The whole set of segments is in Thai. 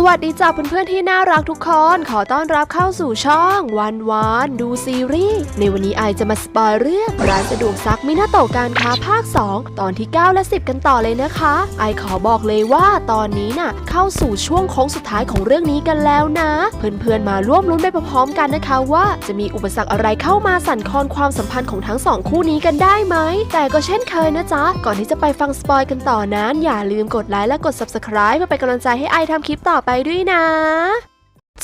สวัสดีจ้าเพื่อนๆที่น่ารักทุกคน ขอต้อนรับเข้าสู่ช่องวันวานดูซีรีส์ในวันนี้ไอจะมาสปอยเรื่องร้านสะดวกซักมินาโตะการค้าภาค 2 ตอนที่ 9 และ 10 กันต่อเลยนะคะ ไอขอบอกเลยว่าตอนนี้น่ะ เข้าสู่ช่วงโค้งสุดท้ายของเรื่องนี้กันแล้วนะ เพื่อนๆมาร่วมลุ้นไปพร้อมๆกันนะคะว่าจะมีอุปสรรคอะไรเข้ามาสั่นคลอนความสัมพันธ์ของทั้งสองคู่นี้กันได้ไหมแต่ก็เช่นเคยนะจ๊ะก่อนที่จะไปฟังสปอยกันต่อนั้นอย่าลืมกดไลค์และกด subscribe เพื่อเป็นกำลังใจให้ไอทำคลิปต่อไปด้วยนะ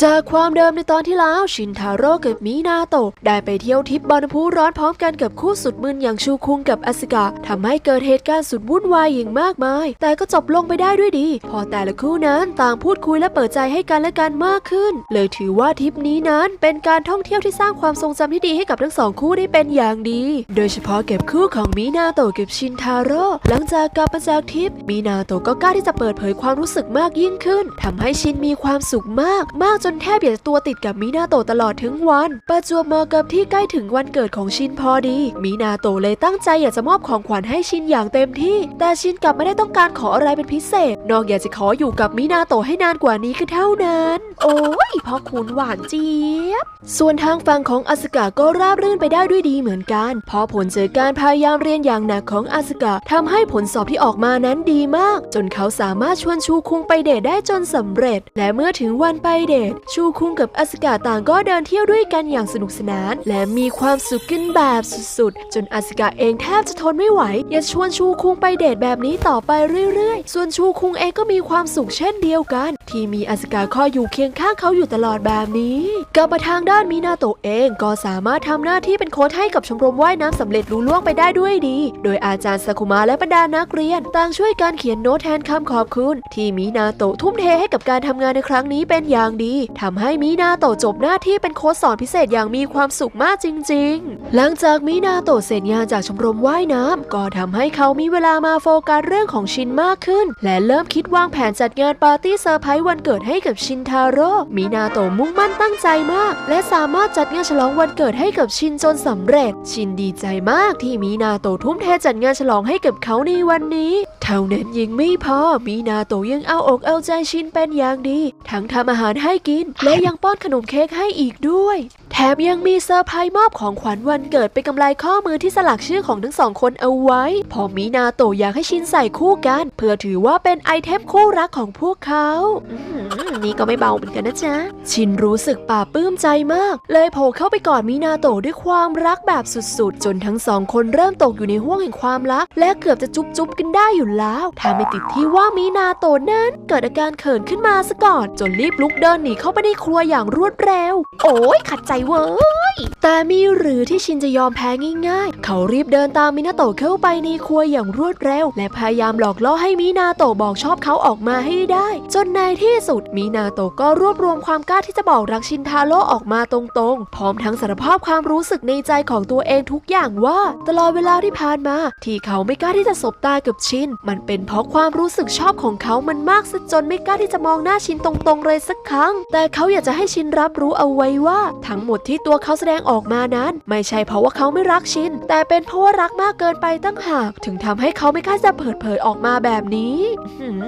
จากความเดิมในตอนที่แล้วชินทาโร่กับมินาโตะได้ไปเที่ยวทริปบอลพูร้อนพร้อมกันกับคู่สุดมึนอย่างชูคุงกับอสกะทำให้เกิดเหตุการณ์สุดวุ่นวายอย่างมากมาย แต่ก็จบลงไปได้ด้วยดี พอแต่ละคู่นั้นต่างพูดคุยและเปิดใจให้กันและกันมากขึ้น เลยถือว่าทริปนี้นั้นเป็นการท่องเที่ยวที่สร้างความทรงจำที่ดีให้กับทั้งสองคู่ได้เป็นอย่างดี โดยเฉพาะเก็บคู่ของมินาโตะกับชินทาโร่หลังจากกลับมาจากทริปมินาโตะก็กล้าที่จะเปิดเผยความรู้สึกมากยิ่งขึ้นทำให้ชินมีความสุขมากมากจนแทบอยากจะตัวติดกับมินาโตะตลอดทั้งวัน ประจวบเหมาะกับที่ใกล้ถึงวันเกิดของชินพอดี มินาโตะเลยตั้งใจอยากจะมอบของขวัญให้ชินอย่างเต็มที่ แต่ชินกลับไม่ได้ต้องการขออะไรเป็นพิเศษ นอกอยากจะขออยู่กับมินาโตะให้นานกว่านี้ก็เท่านั้น โอ้ยพ่อคุณหวานเจี๊ยบ ส่วนทางฝั่งของอาสกาก็ราบรื่นไปได้ด้วยดีเหมือนกันเพราะผลเจากการพยายามเรียนอย่างหนักของอาสกาทำให้ผลสอบที่ออกมานั้นดีมาก จนเขาสามารถชวนชูคุงไปเดทได้จนสำเร็จ และเมื่อถึงวันไปเดทชูคุงกับอาสกาต่างก็เดินเที่ยวด้วยกันอย่างสนุกสนาน และมีความสุขกันแบบสุดๆ จนอาสกาเองแทบจะทนไม่ไหว อยากชวนชูคุงไปเดทแบบนี้ต่อไปเรื่อยๆ ส่วนชูคุงเองก็มีความสุขเช่นเดียวกัน ที่มีอาสกาคอยอยู่เคียงข้างเขาอยู่ตลอดแบบนี้กลับมาทางด้านมินาโตะเองก็สามารถทำหน้าที่เป็นโค้ชให้กับชมรมว่ายน้ำสำเร็จรู้ล่วงไปได้ด้วยดี โดยอาจารย์สกุมาและบรรดานักเรียน ต่างช่วยการเขียนโน้ตแทนคำขอบคุณ ที่มินาโตะทุ่มเทให้กับการทำงานในครั้งนี้เป็นอย่างดีทำให้มินาโตะจบหน้าที่เป็นโค้ชสอนพิเศษอย่างมีความสุขมากจริง ๆ หลังจากมินาโตะเสร็จงานจากชมรมว่ายน้ำก็ทำให้เขามีเวลามาโฟกัสเรื่องของชินมากขึ้น และเริ่มคิดวางแผนจัดงานปาร์ตี้เซอร์ไพรส์วันเกิดให้กับชินทาโร่มินาโตะมุ่งมั่นตั้งใจมาก และสามารถจัดงานฉลองวันเกิดให้กับชินจนสำเร็จ ชินดีใจมากที่มีนาโตะทุ่มเทจัดงานฉลองให้กับเขาในวันนี้ เท่านั้นยังไม่พอมีนาโตยังเอาอกเอาใจชินเป็นอย่างดี ทั้งทำอาหารให้กิน และยังป้อนขนมเค้กให้อีกด้วย แถมยังมีเซอร์ไพรส์มอบของขวัญวันเกิดเป็นกำไรข้อมือที่สลักชื่อของทั้งสองคนเอาไว้ พอมีนาโตะอยากให้ชินใส่คู่กัน เพื่อถือว่าเป็นไอเทมคู่รักของพวกเขานี่ก็ไม่เบาเหมือนกันนะจ๊ะ ชินรู้สึกปลาปลื้มใจมาก เลยโผล่เข้าไปกอดมินาโตะด้วยความรักแบบสุดๆ จนทั้งสองคนเริ่มตกอยู่ในห่วงแห่งความรัก และเกือบจะจุ๊บจุบๆกันได้อยู่แล้ว ถ้าไม่ติดที่ว่ามินาโตะนั้น เกิดอาการเขินขึ้นมาซะก่อน จนรีบลุกเดินหนีเข้าไปในครัวอย่างรวดเร็ว โอ้ยขัดใจเว้ย แต่มีหรือที่ชินจะยอมแพ้ง่ายๆ เขารีบเดินตามมินาโตะเข้าไปในครัวอย่างรวดเร็ว และพยายามหลอกล่อให้มินาโตะบอกชอบเขาออกมาให้ได้ จนในที่สุดมินาโตะก็รวบรวมความกล้าที่จะบอกรักชินทาโร่ออกมาตรงๆ พร้อมทั้งสารภาพความรู้สึกในใจของตัวเองทุกอย่างว่า ตลอดเวลาที่ผ่านมา ที่เขาไม่กล้าที่จะสบตากับชิน มันเป็นเพราะความรู้สึกชอบของเขามันมากซะจนไม่กล้าที่จะมองหน้าชินตรงๆ เลยสักครั้ง แต่เขาอยากจะให้ชินรับรู้เอาไว้ว่า ทั้งหมดที่ตัวเขาแสดงออกมานั้น ไม่ใช่เพราะว่าเขาไม่รักชิน แต่เป็นเพราะว่ารักมากเกินไปตั้งหาก ถึงทำให้เขาไม่กล้าจะเปิดเผยออกมาแบบนี้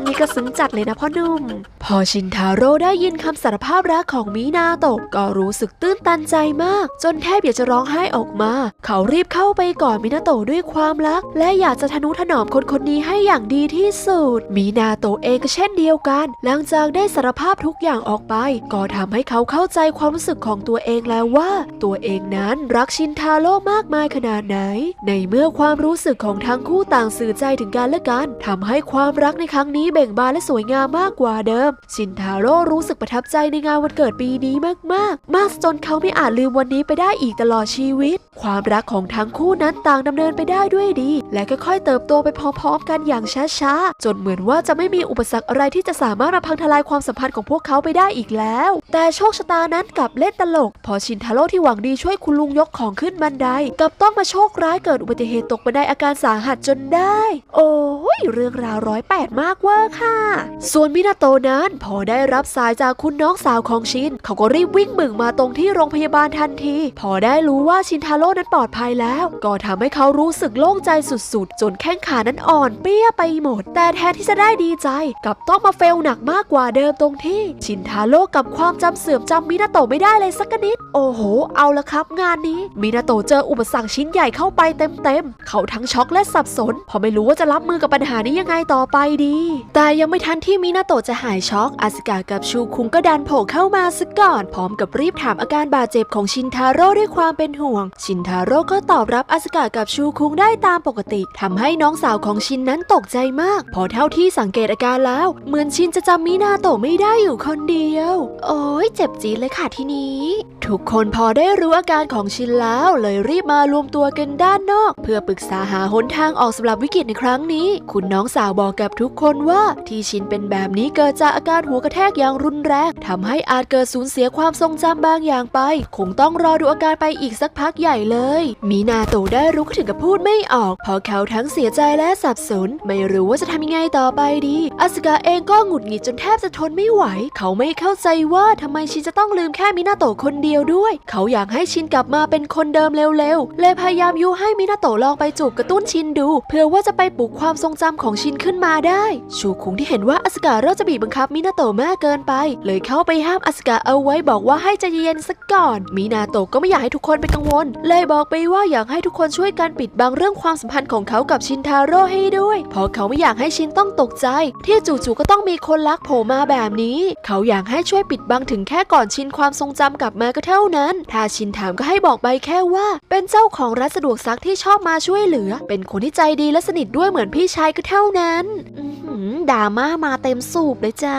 นี่ก็ซึ้งจัดเลยนะพ่อหนุ่ม พอชินทาโร่ได้ยินคำสารภาพรักของมินาโตะก็รู้สึกตื้นตันใจมาก จนแทบอยากจะร้องไห้ออกมา เขารีบเข้าไปกอดมินาโตะด้วยความรัก และอยากจะทนุถนอมคนคนนี้ให้อย่างดีที่สุด มินาโตะเองก็เช่นเดียวกัน หลังจากได้สารภาพทุกอย่างออกไป ก็ทำให้เขาเข้าใจความรู้สึกของตัวเองแล้วว่า ตัวเองนั้นรักชินทาโร่มากมายขนาดไหน ในเมื่อความรู้สึกของทั้งคู่ต่างสื่อใจถึงกันและกันทำให้ความรักในครั้งนี้เบ่งบานและสวยงามมากกว่าเดิม ชินทาโร่รู้สึกประทับใจในงานวันเกิดปีนี้มากๆ มากจนเขาไม่อาจลืมวันนี้ไปได้อีกตลอดชีวิต ความรักของทั้งคู่นั้นต่างดำเนินไปได้ด้วยดี และค่อยๆเติบโตไปพร้อมๆกันอย่างช้าๆ จนเหมือนว่าจะไม่มีอุปสรรคอะไรที่จะสามารถมาพังทลายความสัมพันธ์ของพวกเขาไปได้อีกแล้ว แต่โชคชะตานั้นกลับเล่นตลก พอชินทาโร่ที่หวังดีช่วยคุณลุงยกของขึ้นบันไดกลับต้องมาโชคร้ายเกิดอุบัติเหตุตกบันไดอาการสาหัสจนได้ โอ้ยเรื่องราวร้อยแปดมากเว่าค่ะ ส่วนมินาโตนั้นพอได้รับสายจากคุณน้องสาวของชินเขาก็รีบวิ่งบึ่งมาตรงที่โรงพยาบาลทันที พอได้รู้ว่าชินทาโร่ร่นั้นปลอดภัยแล้ว ก็ทำให้เขารู้สึกโล่งใจสุดๆ จนแข้งขานั้นอ่อนเปี้ยไปหมด แต่แทนที่จะได้ดีใจกลับต้องมาเฟลหนักมากกว่าเดิมตรงที่ ชินทาโร่กับความจำเสื่อมจำมินาโตะไม่ได้เลยสักนิด โอ้โห เอาละครับ งานนี้มินาโตะเจออุปสรรคชิ้นใหญ่เข้าไปเต็มๆ เขาทั้งช็อกและสับสนเพราะไม่รู้ว่าจะรับมือกับปัญหานี้ยังไงต่อไปดี แต่ยังไม่ทันที่มินาโตะจะหายช็อกอาสกากับชูคุงก็ดันโผล่เข้ามาซะก่อน พร้อมกับรีบถามอาการบาดเจ็บของชินทาโร่ด้วยความเป็นห่วงชินนทาโร่ก็ตอบรับอาสกากับชูคุงได้ตามปกติทำให้น้องสาวของชินนั้นตกใจมาก พอเท่าที่สังเกตอาการแล้ว เหมือนชินจะจำมินาโตะไม่ได้อยู่คนเดียว โอ้ยเจ็บจี๊ดเลยค่ะที่นี้ ทุกคนพอได้รู้อาการของชินแล้วเลยรีบมารวมตัวกันด้านนอก เพื่อปรึกษาหาหนทางออกสำหรับวิกฤตในครั้งนี้ คุณน้องสาวบอกกับทุกคนว่าที่ชินเป็นแบบนี้เกิดจากอาการหัวกระแทกอย่างรุนแรงทำให้อาจเกิดสูญเสียความทรงจำบางอย่างไป คงต้องรอดูอาการไปอีกสักพักใหญ่เลย มีนาโตะได้รู้ก็ถึงกับพูดไม่ออกเพอเขาทั้งเสียใจและสับสน ไม่รู้ว่าจะทำยังไงต่อไปดีอาสกาเองก็หงุดหงิดจนแทบจะทนไม่ไหว เขาไม่เข้าใจว่าทำไมชินจะต้องลืมแค่มินาโตคนเดียวด้วย เขาอยากให้ชินกลับมาเป็นคนเดิมเร็วๆเลยพยายามยุให้มินาโตลองไปจูบกระตุ้นชินดู เพื่อว่าจะไปปลุกความทรงจำของชินขึ้นมาได้ชูคุงที่เห็นว่าอาสกาเริ่มจะบีบบังคับมินาโตมากเกินไป เลยเข้าไปห้ามอาสกาเอาไว้บอกว่าให้ใจเย็นสักก่อนมินาโตก็ไม่อยากให้ทุกคนเป็นกังวลเลยบอกไปว่าอยากให้ทุกคนช่วยกันปิดบังเรื่องความสัมพันธ์ของเขากับชินทาโร่ให้ด้วย เพราะเขาไม่อยากให้ชินต้องตกใจ ที่จู่ๆก็ต้องมีคนรักโผล่มาแบบนี้ เขาอยากให้ช่วยปิดบังถึงแค่ก่อนชินความทรงจำกลับมาก็เท่านั้น ถ้าชินถามก็ให้บอกไปแค่ว่า เป็นเจ้าของร้านสะดวกซักที่ชอบมาช่วยเหลือ เป็นคนที่ใจดีและสนิทด้วยเหมือนพี่ชายก็เท่านั้นดราม่ามาเต็มสูบเลยจ้า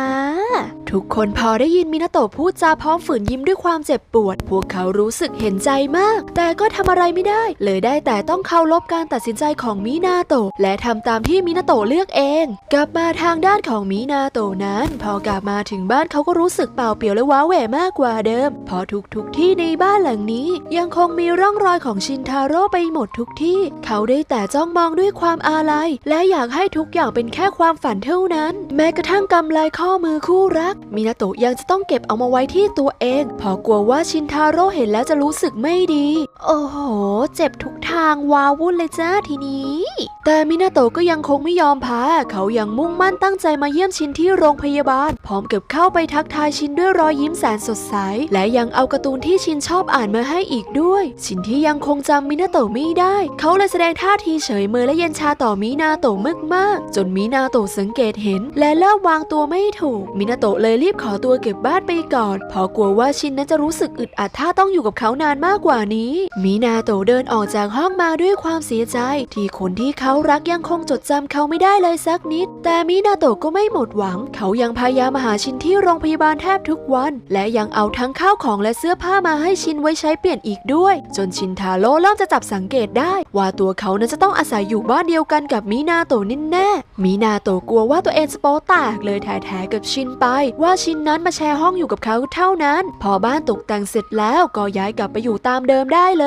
ทุกคนพอได้ยินมินาโตะพูดจาพร้อมฝืนยิ้มด้วยความเจ็บปวด พวกเขารู้สึกเห็นใจมาก แต่ก็ทำอะไรไม่ได้ เลยได้แต่ต้องเคารพการตัดสินใจของมินาโตะและทำตามที่มินาโตะเลือกเอง กลับมาทางด้านของมินาโตะนั้น พอกลับมาถึงบ้านเขาก็รู้สึกเปล่าเปลี่ยวและว้าเหวมากกว่าเดิม เพอทุกๆที่ในบ้านหลังนี้ ยังคงมีร่องรอยของชินทาโร่ไปหมดทุกที่ เขาได้แต่จ้องมองด้วยความอาลัย และอยากให้ทุกอย่างเป็นแค่ความฝันเท่านั้น แม้กระทั่งกำไลข้อมือคู่รัก มินาโตะยังจะต้องเก็บเอามาไว้ที่ตัวเองเพอกลัวว่าชินทาโร่เห็นแล้วจะรู้สึกไม่ดี โอ้โห เจ็บทุกทางวาวุ่นเลยจ้าทีนี้ แต่มินาโตะก็ยังคงไม่ยอมแพ้เขายังมุ่งมั่นตั้งใจมาเยี่ยมชินที่โรงพยาบาล พร้อมกับเข้าไปทักทายชินด้วยรอยยิ้มแสนสดใส และยังเอาการ์ตูนที่ชินชอบอ่านมาให้อีกด้วย ชินที่ยังคงจำมินาโตะไม่ได้ เขาเลยแสดงท่าทีเฉยเมยและเย็นชาต่อมินาโตะมากๆจนมินาโตะสังเกตเห็น และเริ่มวางตัวไม่ถูก มินาโตะเลยรีบขอตัวเก็บบ้านไปก่อนเพราะกลัวว่าชินนั้นจะรู้สึกอึดอัดถ้าต้องอยู่กับเขานานมากกว่านี้มินาโตเดินออกจากห้องมาด้วยความเสียใจ ที่คนที่เขารักยังคงจดจำเขาไม่ได้เลยสักนิด แต่มินาโตก็ไม่หมดหวัง เขายังพยายามมาหาชินที่โรงพยาบาลแทบทุกวัน และยังเอาทั้งข้าวของและเสื้อผ้ามาให้ชินไว้ใช้เปลี่ยนอีกด้วย จนชินทาโร่เริ่มจะจับสังเกตได้ ว่าตัวเขานั้นจะต้องอาศัยอยู่บ้านเดียวกันกับมินาโตนิ่แน่มินาโตกลัวว่าตัวเองจะโป๊แตกเลยแถๆกับชินไป ว่าชินนั้นมาแชร์ห้องอยู่กับเขาเท่านั้น พอบ้านตกแต่งเสร็จแล้วก็ย้ายกลับไปอยู่ตามเดิมได้เลย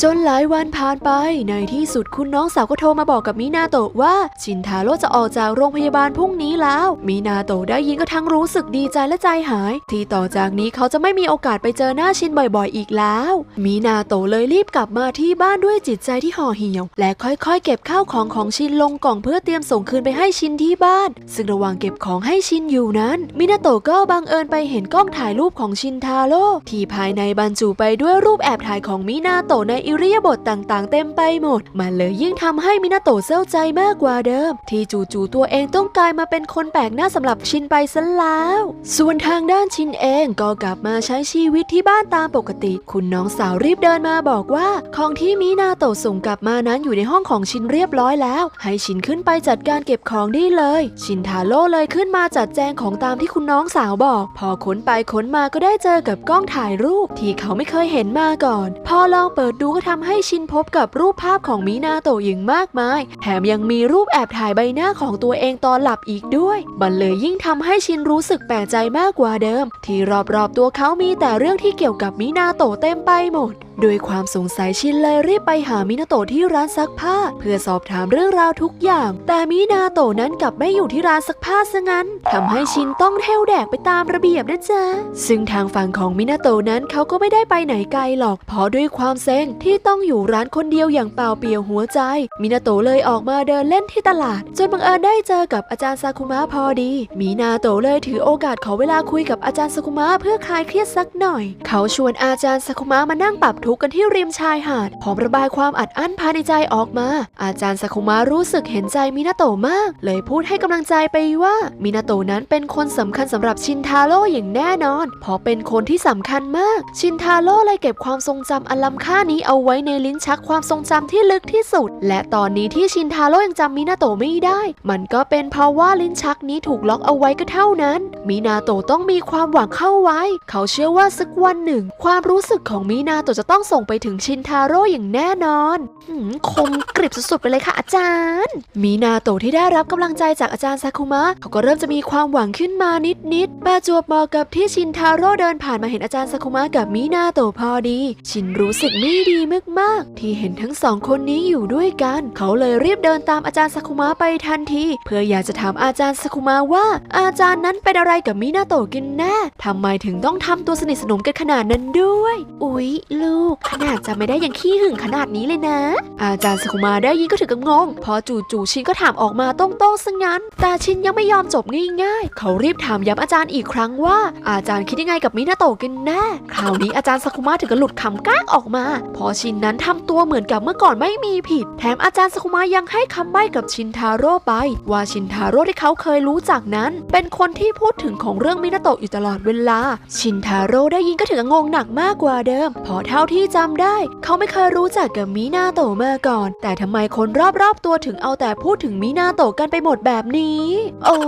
จนหลายวันผ่านไปในที่สุดคุณน้องสาวก็โทรมาบอกกับมินาโตะว่า ชินทาโร่จะออกจากโรงพยาบาลพรุ่งนี้แล้วมินาโตะได้ยินก็ทั้งรู้สึกดีใจและใจหาย ที่ต่อจากนี้เขาจะไม่มีโอกาสไปเจอหน้าชินบ่อยๆ อีกแล้วมินาโตะเลยรีบกลับมาที่บ้านด้วยจิตใจที่ห่อเหี่ยว และค่อยๆ เก็บข้าวของของชินลงกล่องเพื่อเตรียมส่งคืนไปให้ชินที่บ้าน ซึ่งระหว่างเก็บของให้ชินอยู่นั้น มินาโตะก็บังเอิญไปเห็นกล้องถ่ายรูปของชินทาโร่ที่ภายในบรรจุไปด้วยรูปแอบถ่ายของมินานาโตะในอิริยาบถต่างๆ เต็มไปหมด มันเลยยิ่งทำให้มินาโตะเศร้าใจมากกว่าเดิม ที่จู่ๆตัวเองต้องกลายมาเป็นคนแปลกหน้าสำหรับชินไปซะแล้ว ส่วนทางด้านชินเองก็กลับมาใช้ชีวิตที่บ้านตามปกติ คุณน้องสาวรีบเดินมาบอกว่า ของที่มินาโตะส่งกลับมานั้นอยู่ในห้องของชินเรียบร้อยแล้ว ให้ชินขึ้นไปจัดการเก็บของได้เลย ชินทาโร่เลยขึ้นมาจัดแจงของตามที่คุณน้องสาวบอก พอค้นไปค้นมาก็ได้เจอกับกล้องถ่ายรูป ที่เขาไม่เคยเห็นมาก่อน พอลองเปิดดูก็ทำให้ชินพบกับรูปภาพของมินาโตะอย่างมากมาย แถมยังมีรูปแอบถ่ายใบหน้าของตัวเองตอนหลับอีกด้วย มันเลยยิ่งทำให้ชินรู้สึกแปลกใจมากกว่าเดิม ที่รอบๆตัวเขามีแต่เรื่องที่เกี่ยวกับมินาโตะเต็มไปหมด โดยความสงสัยชินเลยรีบไปหามินาโตะที่ร้านซักผ้า เพื่อสอบถามเรื่องราวทุกอย่าง แต่มินาโตะนั้นกลับไม่อยู่ที่ร้านซักผ้าซะงั้นทำให้ชินต้องเทวแดกไปตามระเบียบนะจ๊ะ ซึ่งทางฝั่งของมินาโตะนั้นเขาก็ไม่ได้ไปไหนไกลหรอก เพราะด้วยความเซ็งที่ต้องอยู่ร้านคนเดียวอย่างเปล่าเปลี่ยวหัวใจ มินาโตะเลยออกมาเดินเล่นที่ตลาด จนบังเอิญได้เจอกับอาจารย์ซากุมะพอดี มินาโตะเลยถือโอกาสขอเวลาคุยกับอาจารย์ซากุมะเพื่อคลายเครียดสักหน่อย เขาชวนอาจารย์ซากุมะมานั่งปรับทุกข์กันที่ริมชายหาดพร้อมระบายความอัดอั้นภายในใจออกมา อาจารย์ซากุมะรู้สึกเห็นใจมินาโตะมาก เลยพูดให้กำลังใจไปว่ามินาโตะนั้นเป็นคนสำคัญสำหรับชินทาโร่อย่างแน่นอน เพราะเป็นคนที่สำคัญมาก ชินทาโร่เลยเก็บความทรงจำอันล้ำค่านี้เอาไว้ในลิ้นชักความทรงจำที่ลึกที่สุด และตอนนี้ที่ชินทาโร่ยังจำมินาโตะไม่ได้ มันก็เป็นเพราะว่าลิ้นชักนี้ถูกล็อกเอาไว้ก็เท่านั้นมินาโตะต้องมีความหวังเข้าไว้ เขาเชื่อว่าสักวันหนึ่ง ความรู้สึกของมินาโตะจะต้องส่งไปถึงชินทาโร่อย่างแน่นอนหืมคมกริบสุดๆไปเลยค่ะอาจารย์มินาโตะที่ได้รับกำลังใจจากอาจารย์ซากุมะเขาก็เริ่มจะมีความหวังขึ้นมานิดๆประจวบเหมาะกับที่ชินทาโร่เดินผ่านมาเห็นอาจารย์ซากุมะกับมินาโตะพอดี ชินรู้สึกไม่ดีมากๆ ที่เห็นทั้งสองคนนี้อยู่ด้วยกัน เขาเลยรีบเดินตามอาจารย์ซากุมะไปทันที เพื่ออยากจะถามอาจารย์ซากุมะว่า อาจารย์นั้นเป็นอะไรกับมินาโตะกันแน่ทำไมถึงต้องทำตัวสนิทสนมกันขนาดนั้นด้วย อุ๊ยลูก ขนาดจะไม่ได้ย่างขี้หึงขนาดนี้เลยนะ อาจารย์สกุมาได้ยินก็ถึงกับงง พอจู่ๆชินก็ถามออกมาตรงๆซะงั้น แต่ชินยังไม่ยอมจบง่ายๆ เขารีบถามย้ำอาจารย์อีกครั้งว่า อาจารย์คิดยังไงกับมินาโตะกันแน่ คราวนี้อาจารย์สกุมาถึงกับหลุดคำก้างออกมา พอชินนั้นทำตัวเหมือนกับเมื่อก่อนไม่มีผิด แถมอาจารย์สกุมายังให้คำใบ้กับชินทาโร่ไป ว่าชินทาโร่ที่เขาเคยรู้จักนั้น เป็นคนที่พูดถึงของเรื่องมินาโตะอยู่ตลอดเวลา ชินทาโร่ได้ยินก็ถึงกับงงหนักมากกว่าเดิมเพอเท่าที่จำได้ เขาไม่เคยรู้จักกับมินาโตะมาก่อน แต่ทำไมคนรอบๆตัวถึงเอาแต่พูดถึงมินาโตะกันไปหมดแบบนี้ โอ้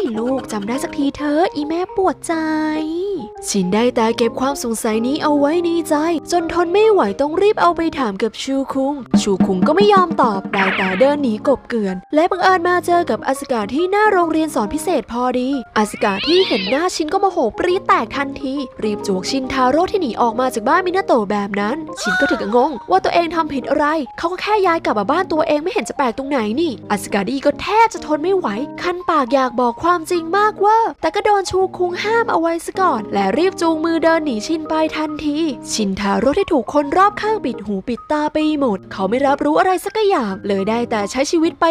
ยลูกจำได้สักทีเถอะอีแม่ปวดใจ ชินได้แต่เก็บความสงสัยนี้เอาไว้ในใจ จนทนไม่ไหวต้องรีบเอาไปถามกับชูคุง ชูคุงก็ไม่ยอมตอบได้แต่เดินหนีกบเกลื่อน และบังเอิญมาเจอกับอาสกาที่หน้าโรงเรียนสอนพิเศษพอดี อาสกาที่เห็นหน้าชินก็โมโหปรีแตกทันที รีบจวกชินทาโร่ที่หนีออกมาจากบ้านมินาโตะแบบนั้น ชินก็ถึงกับงง ว่าตัวเองทำผิดอะไร เขาก็แค่ย้ายกลับมาบ้านตัวเองไม่เห็นจะแปลกตรงไหนนี่อาสกาดีก็แทบจะทนไม่ไหว คันปากอยากบอกความจริงมากว่า แต่ก็โดนชูคุงห้ามเอาไว้ซะก่อน และรีบจูงมือเดินหนีชินไปทันที ชินทาโร่ที่ถูกคนรอบข้างปิดหูปิดตาไปหมด เขาไม่รับรู้อะไรสักอย่าง เลยได้แต่ใช้ชีวิตไป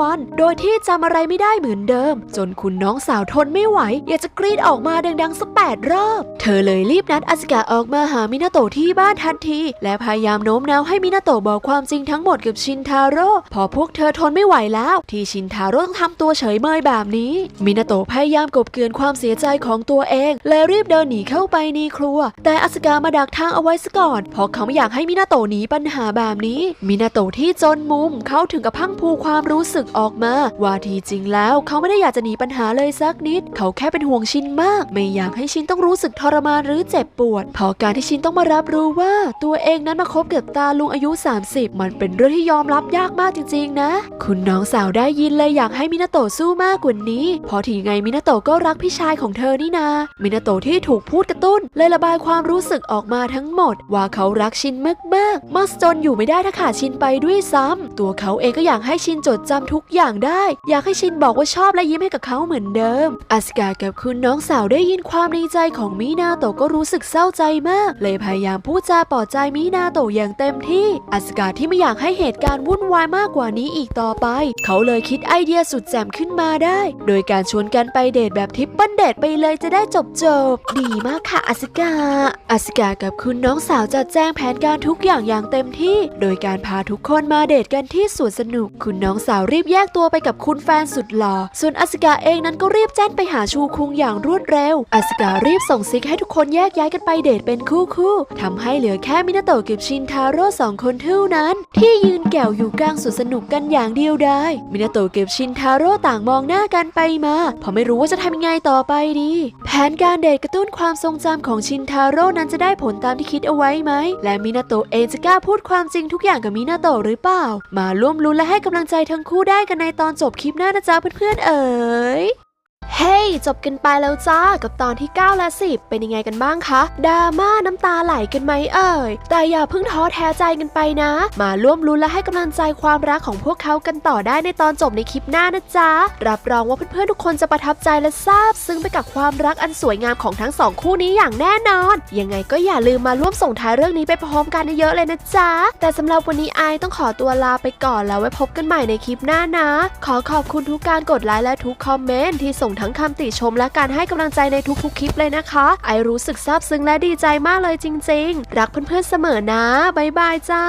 วันๆ โดยที่จำอะไรไม่ได้เหมือนเดิม จนคุณน้องสาวทนไม่ไหว อยากจะกรีดออกมาดังๆสักแปดรอบ เธอเลยรีบนัดอาสกาออกมาหามินาโตะที่บ้านทันที และพยายามโน้มน้าวให้มินาโตะบอกความจริงทั้งหมดกับชินทาโร่พอพวกเธอทนไม่ไหวแล้ว ที่ชินทาโร่ต้องทำตัวเฉยเมยแบบนี้มินาโตะพยายามกบเกลื่อนความเสียใจของตัวเองและรีบเดินหนีเข้าไปในครัว แต่อาสกามาดักทางเอาไว้ซะก่อนเพราะเขาไม่อยากให้มินาโตะหนีปัญหาแบบนี้มินาโตะที่จนมุมเขาถึงกับพังพูความรู้สึกออกมา ว่าที่จริงแล้วเขาไม่ได้อยากจะหนีปัญหาเลยสักนิด เขาแค่เป็นห่วงชินมาก ไม่อยากให้ชินต้องรู้สึกทรมานหรือเจ็บปวดเพอการที่ชินต้องมารับรู้ว่าตัวเองนั้นมาคบกับตาลุงอายุ 30 มันเป็นเรื่องที่ยอมรับยากมากจริง ๆ นะ คุณน้องสาวได้ยินเลยอยากให้มินาโตะสู้มากกว่านี้เพอถึงไงมินาโตะก็รักพี่ชายของเธอนี่นา มินาโตะที่ถูกพูดกระตุ้นเลยระบายความรู้สึกออกมาทั้งหมด ว่าเขารักชินมากๆมักจนอยู่ไม่ได้ถ้าขาดชินไปด้วยซ้ำตัวเขาเองก็อยากให้ชินจดจำทุกอย่างได้ อยากให้ชินบอกว่าชอบและยิ้มให้กับเขาเหมือนเดิมอาสกากับคุณน้องสาวได้ยินความในใจของมินาโตะก็รู้สึกเศร้าใจมาก เลยพยายามพูดจาปลอบใจมินาโตะอย่างเต็มที่อสกาที่ไม่อยากให้เหตุการณ์วุ่นวายมากกว่านี้อีกต่อไป เขาเลยคิดไอเดียสุดแจ่มขึ้นมาได้ โดยการชวนกันไปเดทแบบทิปเปิลเดทไปเลยจะได้จบจบๆดีมากค่ะอสกาอสกากับคุณน้องสาวจัดแจงแผนการทุกอย่างอย่างเต็มที่ โดยการพาทุกคนมาเดทกันที่สวนสนุก คุณน้องสาวรีบแยกตัวไปกับคุณแฟนสุดหล่อส่วนอสกาเองนั้นก็รีบแจ้นไปหาชูคุงอย่างรวดเร็วอสการีบส่งซิกให้ทุกคนแยกย้ายกันไปเดทเป็นคู่คู่ๆทำให้เหลือแค่มินาโตะกับชินทาโร่สองคนเท่านั้น ที่ยืนแก่วอยู่กลางสวนสนุกกันอย่างเดียวดายมินาโตะกับชินทาโร่ต่างมองหน้ากันไปมาเพราะไม่รู้ว่าจะทำยังไงต่อไปดี แผนการเดทกระตุ้นความทรงจำของชินทาโร่นั้นจะได้ผลตามที่คิดเอาไว้ไหม และมินาโตะเองจะกล้าพูดความจริงทุกอย่างกับมินาโตะหรือเปล่า มาร่วมลุ้นและให้กำลังใจทั้งคู่ได้กันในตอนจบคลิปหน้านะจ๊ะเพื่อนๆเอ๋ย เฮ้ยจบกันไปแล้วจ้ากับตอนที่ 9 และ 10 เป็นยังไงกันบ้างคะดราม่าน้ำตาไหลกันไหมเอ่ย แต่อย่าเพิ่งท้อแท้ใจกันไปนะ มาร่วมลุ้นและให้กำลังใจความรักของพวกเขากันต่อได้ในตอนจบในคลิปหน้านะจ๊ะ รับรองว่าเพื่อนๆทุกคนจะประทับใจและซาบซึ้งไปกับความรักอันสวยงามของทั้งสองคู่นี้อย่างแน่นอน ยังไงก็อย่าลืมมาร่วมส่งท้ายเรื่องนี้ไปพร้อมกันเยอะเลยนะจ๊ะ แต่สำหรับวันนี้ไอต้องขอตัวลาไปก่อนแล้วไว้พบกันใหม่ในคลิปหน้านะ ขอขอบคุณทุกการกดไลค์และทุกคอมเมนต์ที่ส่งทั้งคำติชมและการให้กำลังใจในทุกๆคลิปเลยนะคะ ไอรู้สึกซาบซึ้งและดีใจมากเลยจริง ๆ รักเพื่อนๆเสมอนะ บ๊ายบายจ้า